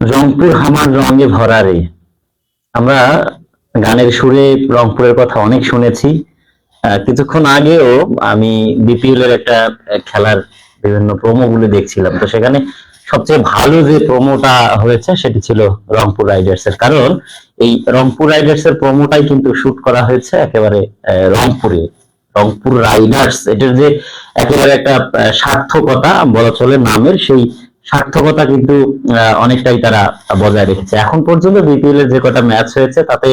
রংপুর হামার রঙে ভরা রে। আমরা গানের সুরে রংপুরের কথা অনেক শুনেছি। কিছুক্ষণ আগেও আমি বিপিএল এর একটা খেলার বিভিন্ন প্রোমো গুলো দেখছিলাম। তো সেখানে সবচেয়ে ভালো যে প্রোমোটা হয়েছে সেটি ছিল রংপুর রাইডার্স এর কারণ এই রংপুর রাইডার্স এর প্রোমোটাই কিন্তু শুট করা হয়েছে একেবারে রংপুরে। রংপুর রাইডার্স, এটার যে একেবারে একটা সার্থকতা বলা চলে নামের, সেই সার্থকতা কিন্তু অনেকটাই তারা বজায় রেখেছে। এখন পর্যন্ত বিপিএল এর যে কটা ম্যাচ হয়েছে, তাতে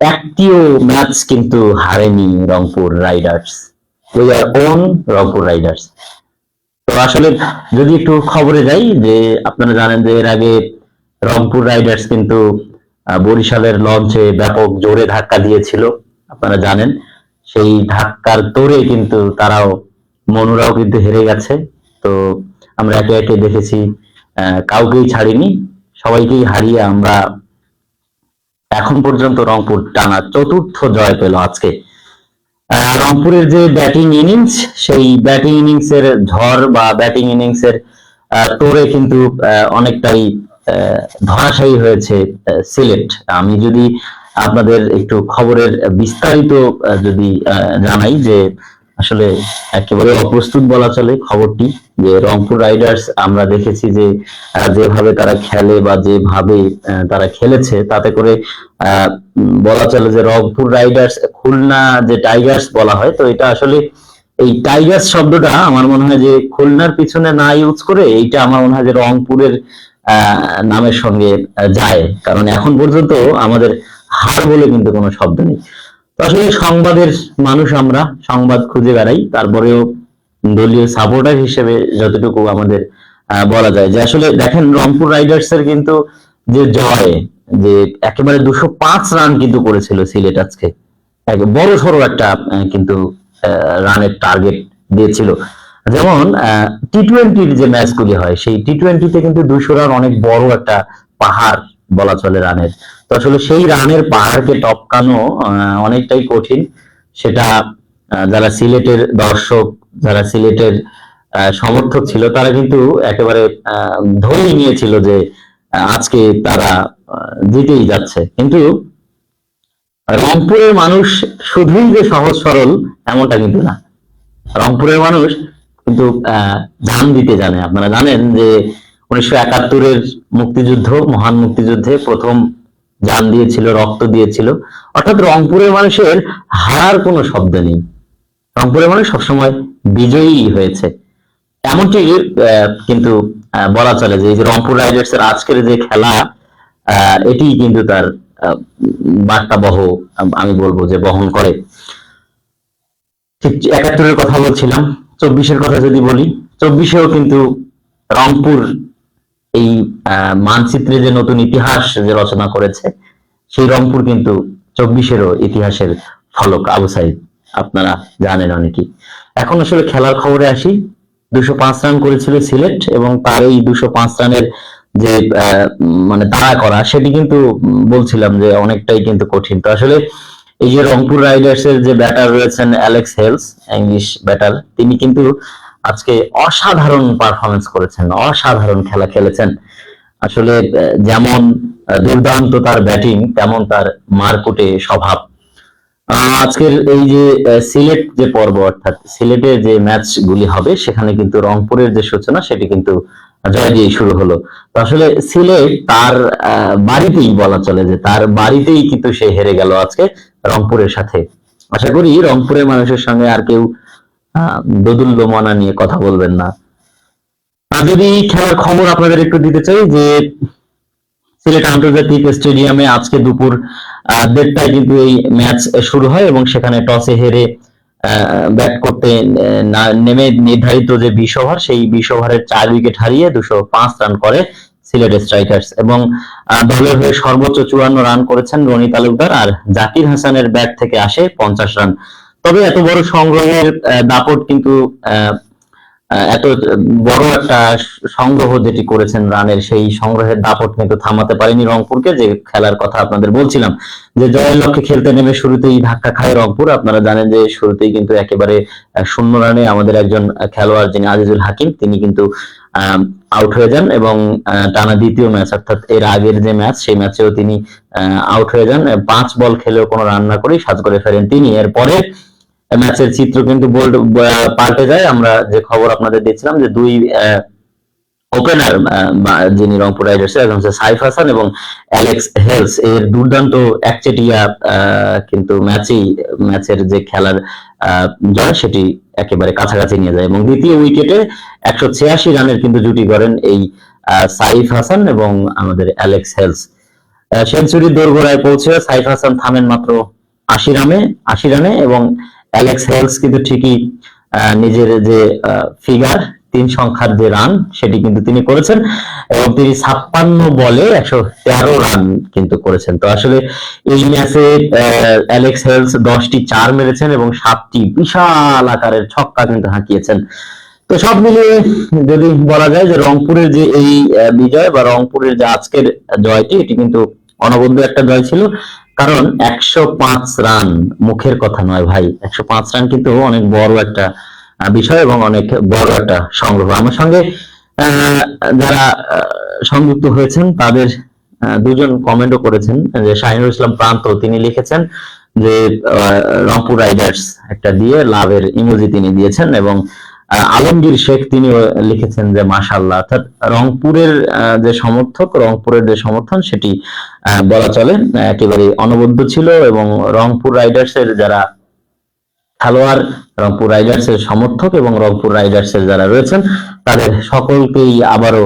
একটিও ম্যাচ কিন্তু হারেনি Rangpur Riders. Won Rangpur Riders. তো আসলে যদি একটু খবরে যাই, যে আপনারা জানেন যে এর আগে রংপুর রাইডার্স কিন্তু বরিশালের লঞ্চে ব্যাপক জোরে ধাক্কা দিয়েছিল, আপনারা জানেন। সেই ধাক্কার তোরে কিন্তু তারাও মনুরাও কিন্তু হেরে গেছে। তো আমরা একে একে দেখেছি কাউকেই ছাড়িনি। সবাইকেই হারিয়ে আমরা এখন পর্যন্ত রংপুর টানা চতুর্থ জয় পেল আজকে। রংপুরের যে ব্যাটিং ইনিংস, সেই ব্যাটিং ইনিংস এর ঝড় বা ব্যাটিং ইনিংস এর তোরে কিন্তু অনেকটাই ধরাশায়ী হয়েছে সিলেট। আমি যদি আপনাদের একটু খবরের বিস্তারিত যদি জানাই যে আসলে একেবারে অপ্রস্তুত বলা চলে খবরটি, যে রংপুর রাইডার্স আমরা দেখেছি যে যেভাবে তারা খেলে বা যেভাবে তারা খেলেছে, তাতে করে বলা চলে যে রংপুর রাইডার্স খুলনা যে টাইগার্স বলা হয়, তো এটা আসলে এই টাইগার্স শব্দটা আমার মনে হয় যে খুলনার পিছনে না ইউজ করে এইটা আমার মনে হয় যে রংপুরের নামের সঙ্গে যায়। কারণ এখন পর্যন্ত আমাদের হার বলে কিন্তু কোনো শব্দ নেই। আসলে সংবাদের মানুষ আমরা, সংবাদ খুঁজে বেড়াই, তারপরেও দলীয় সাপোর্টার হিসেবে যতটুকু আমাদের বলা যায়। যে আসলে দেখেন, রংপুর রাইডার্স এর কিন্তু যে জয়, যে একেবারে দুশো পাঁচ রান কিন্তু করেছিল সিলেট আজকে বড় সড়ো একটা কিন্তু রানের টার্গেট দিয়েছিল। যেমন টি টোয়েন্টির যে ম্যাচগুলি হয়, সেই টি টোয়েন্টিতে কিন্তু দুশো রান অনেক বড় একটা পাহাড় বলা চলে রানের। তো আসলে সেই রানের পাহাড়কে টপকানো অনেকটাই কঠিন। সেটা যারা সিলেটের দর্শক যারা সিলেটের সমর্থক ছিল তারা কিন্তু একেবারে ধরেই নিয়েছিল যে আজকে তারা জিতেই যাচ্ছে। কিন্তু রংপুরের মানুষ শুধুই যে সহজ সরল এমনটা কিন্তু না। রংপুরের মানুষ কিন্তু আহ, দিতে জানে। আপনারা জানেন যে উনিশশো একাত্তরের মুক্তিযুদ্ধ মহান মুক্তিযুদ্ধে প্রথম জান দিয়েছিল রক্ত দিয়েছিল। অর্থাৎ রংপুরের মানুষের হারার কোনো শব্দ নেই। রংপুরের মানুষ সবসময় বিজয়ী হয়েছে। এমনটি আহ, কিন্তু বলা চলে যে রংপুর রাইডার্স এর আজকের যে খেলা এটি কিন্তু তার আহ, বার্তাবহ আম- আমি বলব যে বহন করে। ঠিক একাত্তরের কথা বলছিলাম চব্বিশের কথা যদি বলি চব্বিশেও কিন্তু রংপুর এই মানচিত্রে যে নতুন ইতিহাস যে রচনা করেছে, সেই রংপুর কিন্তু চব্বিশেরও ইতিহাসের ফলক। আবু সাইদ, আপনারা জানেন অনেকেই। এখন আসলে খেলার খবরে আসি। দুশো পাঁচ রান করেছিল সিলেট এবং তার এই দুশো পাঁচ রানের যে মানে তাড়া করা, সেটি কিন্তু বলছিলাম যে অনেকটাই কিন্তু কঠিন। তো আসলে এই যে রংপুর রাইডার্স এর যে ব্যাটার রয়েছেন অ্যালেক্স হেলস, ইংলিশ ব্যাটার, তিনি কিন্তু আজকে অসাধারণ পারফরমেন্স করেছেন অসাধারণ খেলা খেলেছেন। আসলে যেমন দুর্দান্ত তার ব্যাটিং তেমন তার মারকুটে স্বভাব। আজকের এই যে সিলেট যে পর্ব অর্থাৎ সিলেটের যে ম্যাচ গুলি হবে সেখানে কিন্তু রংপুরের যে সূচনা সেটি কিন্তু জয় দিয়ে শুরু হলো। আসলে সিলেট তার আহ, বাড়িতেই বলা চলে যে তার বাড়িতেই কিন্তু সে হেরে গেল আজকে রংপুরের সাথে। আশা করি রংপুরের মানুষের সঙ্গে আর কেউ আহ, দোদুল্য মনা নিয়ে কথা বলবেন না। আর যদি খেলার খবর আপনাদের একটু দিতে চাই যে সিলেট আন্তর্জাতিক স্টেডিয়ামে আজকে দুপুর দেড়টায় কিন্তু এই ম্যাচ শুরু হয় এবং সেখানে টসে হেরে ব্যাট করতে নেমে নির্ধারিত যে বিশ ওভার সেই বিশ ওভারের চার উইকেট হারিয়ে দুশো পাঁচ রান করে সিলেট স্ট্রাইকার্স এবং দলের হয়ে সর্বোচ্চ চুয়ান্ন রান করেছেন রনি তালুকদার আর জাকির হাসানের ব্যাট থেকে আসে পঞ্চাশ রান। তবে এত বড় সংগ্রহের দাপট কিন্তু এত বড় একটা সংগ্রহ যেটি করেছেন রানের, সেই সংগ্রহের দাপট কিন্তু থামাতে পারেনি রংপুরকে, যে খেলার কথা আপনাদের বলছিলাম। যে জয়ের লক্ষ্যে খেলতে নেমে শুরুতেই ধাক্কা খায় রংপুর। আপনারা জানেন যে শুরুতেই কিন্তু একেবারে শূন্য রানে আমাদের একজন খেলোয়াড় যিনি আজিজুল হাকিম, তিনি কিন্তু আউট হয়ে যান এবং টানা দ্বিতীয় ম্যাচ, অর্থাৎ এর আগের যে ম্যাচ, সেই ম্যাচেও তিনি আউট হয়ে যান। পাঁচ বল খেলেও কোনো রান না করেই সাজ করে ফেরেন তিনি। এরপরে ম্যাচের চিত্র কিন্তু বোল্ড পাল্টে যায়। আমরা যে খবর আপনাদের দিচ্ছিলাম যে দুই ওপেনার যিনি রংপুর রাইডার্স একজন হচ্ছে সাইফ হাসান এবং অ্যালেক্স হেলস। এর দুর্দান্ত একচেটিয়া কিন্তু ম্যাচেই, ম্যাচের যে খেলার জয় সেটি একেবারে কাছাকাছি নিয়ে যায়। এবং দ্বিতীয় উইকেটে একশো ছিয়াশি রানের কিন্তু জুটি করেন এই সাইফ হাসান এবং আমাদের অ্যালেক্স হেলস। সেঞ্চুরির দোরগোড়ায় পৌঁছে সাইফ হাসান থামেন মাত্র আশি রানে আশি রানে এবং অ্যালেক্স হেলস কিন্তু ঠিকই নিজের যে ফিগার তিন সংখ্যার যে রান সেটি কিন্তু তিনি করেছেন এবং তিনি ছাপ্পান্ন বলে একশো তেরো রান কিন্তু করেছেন। তো আসলে এই ম্যাচে অ্যালেক্স হেলস দশটি চার মেরেছেন এবং সাতটি বিশাল আকারের ছক্কা কিন্তু হাঁকিয়েছেন। তো সব মিলিয়ে যদি বলা যায় যে রংপুরের যে এই বিজয় বা রংপুরের যে আজকের জয়টি, এটি কিন্তু অনবদ্য একটা জয় ছিল। কারণ একশো পাঁচ রান মুখের কথা নয় ভাই। একশো পাঁচ রান কিন্তু অনেক বড় একটা বিষয় এবং অনেক বড় একটা সংগ্রহ। আমার সঙ্গে যারা সংযুক্ত হয়েছেন, তাদের দুজন কমেন্টও করেছেন, যে শাহিনুর ইসলাম প্রান্ত তিনি লিখেছেন যে রংপুর রাইডার্স একটা দিয়ে লাভের ইমোজি তিনি দিয়েছেন এবং আলমগীর শেখ তিনি লিখেছেন যে মাশাল্লাহ অর্থাৎ রংপুরের যে সমর্থক, রংপুরের যে সমর্থন, সেটি বলা চলে। একেবারে অনবদ্য ছিল এবং রংপুর রাইডার্স এর যারা খেলোয়াড়, রংপুর রাইডার্স এর সমর্থক এবং রংপুর রাইডার্স এর যারা রয়েছেন, তাদের সকলকেই আবারও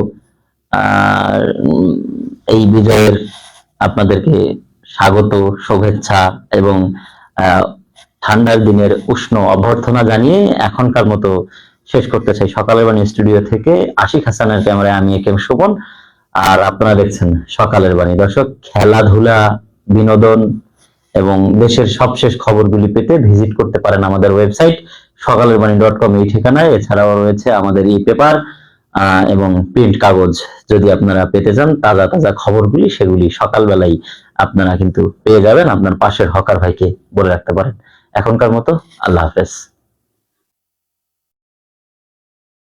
এই বিজয়ের আপনাদেরকে স্বাগত, শুভেচ্ছা এবং ঠান্ডার দিনের উষ্ণ অভ্যর্থনা জানিয়ে এখনকার মতো শেষ করতে চাই। সকালের বাণী স্টুডিও থেকে আশিক হাসানের ক্যামেরায় আমি একে শোভন। আর আপনারা দেখছেন সকালের বাণী। দর্শক, খেলাধুলা, বিনোদন এবং দেশের সবশেষ খবরগুলি পেতে ভিজিট করতে পারেন আমাদের ওয়েবসাইট সকালের বাণী ডট কম এই ঠিকানায়। এছাড়াও রয়েছে আমাদের ই পেপার এবং প্রিন্ট কাগজ। যদি আপনারা পেতে চান, তাজা তাজা খবরগুলি, সেগুলি সকালবেলাই আপনারা কিন্তু পেয়ে যাবেন। আপনার পাশের হকার ভাইকে বলে রাখতে পারেন। এখনকার মতো আল্লাহ হাফেজ।